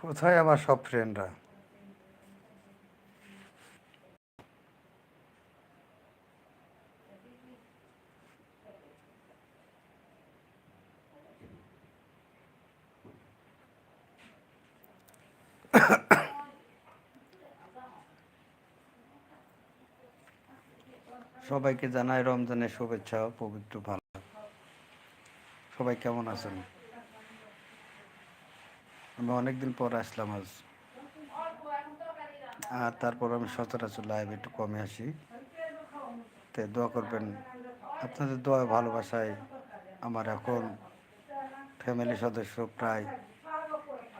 কোথায় আমার সব ফ্রেন্ডরা সবাইকে জানাই রমজানের শুভেচ্ছা পবিত্র ভালো সবাই কেমন আছেন? আমি অনেকদিন পর আসলাম আজ। আর তারপর আমি সচরাচর লাইভ একটু কমে আসি। তো দোয়া করবেন, আপনাদের দোয়া ভালোবাসায় আমার এখন ফ্যামিলি সদস্য প্রায়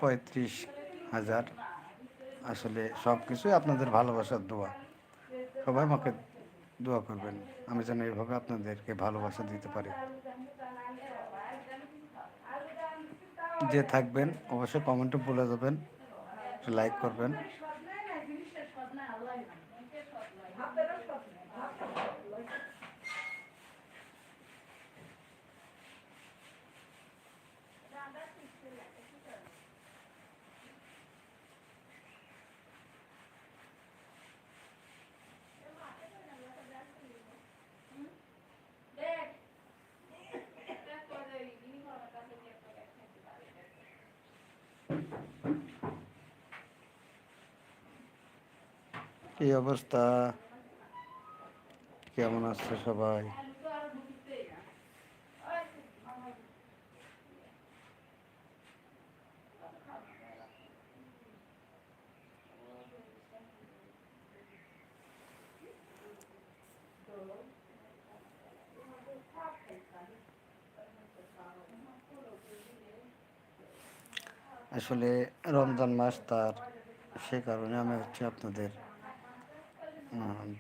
পঁয়ত্রিশ হাজার। আসলে সব কিছুই আপনাদের ভালোবাসার দোয়া। সবাই আমাকে দোয়া করবেন। আমি যেন এইভাবে আপনাদেরকে ভালোবাসা দিতে পারি। যে থাকবেন অবশ্যই কমেন্টে বলে দেবেন লাইক করবেন। কি অবস্থা? কেমন আছে সবাই? আসলে রমজান মাস তার সে কারণে আমি হচ্ছে আপনাদের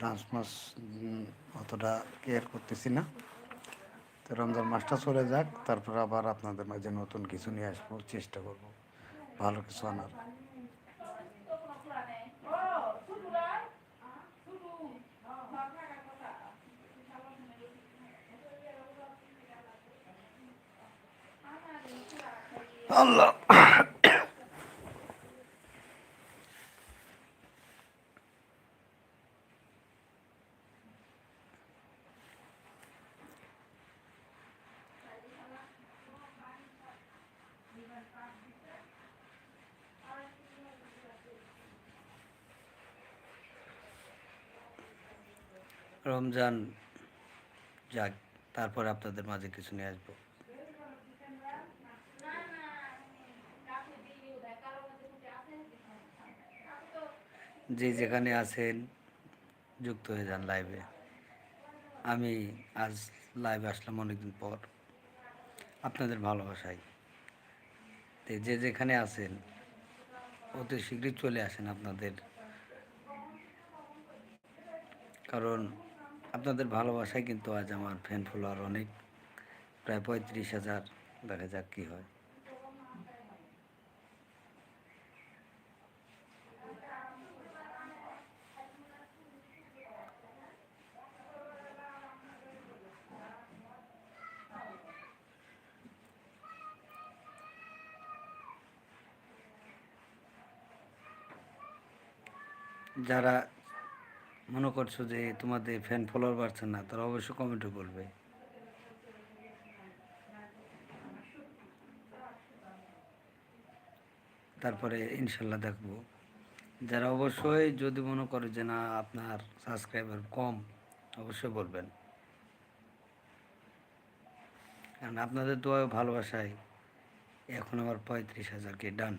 ডান্স মাস অতটা কেয়ার করতেছি না। তো রমজান মাসটা চলে যাক, তারপর আবার আপনাদের মাঝে নতুন কিছু নিয়ে আসব, চেষ্টা করব। ভালো কিছু আনার। আল্লাহ। রমজান যাক, তারপর আপনাদের মাঝে কিছু নিয়ে আসব। যে যেখানে আছেন, যুক্ত হয়ে যান লাইভে আমি আজ লাইভে আসলাম অনেকদিন পর। আপনাদের ভালোবাসায়। যে যেখানে আছেন, অতি শীঘ্রই চলে আসেন আপনাদের। কারণ আপনাদের ভালোবাসায় কিন্তু আজ আমার ফ্যান ফলোয়ার অনেক। প্রায় পঁয়ত্রিশ হাজার, দেখা যাক কী হয়। যারা মনে করছ যে তোমাদের ফ্যান ফলোয়ার বাড়ছে না, তারা অবশ্যই কমেন্টে বলবে তারপরে ইনশাল্লাহ দেখব। যারা অবশ্যই যদি মনে করে যে না, আপনার সাবস্ক্রাইবার কম, অবশ্যই বলবেন। কারণ আপনাদের দোয়া ভালোবাসায় এখন আমার পঁয়ত্রিশ হাজার কি ডান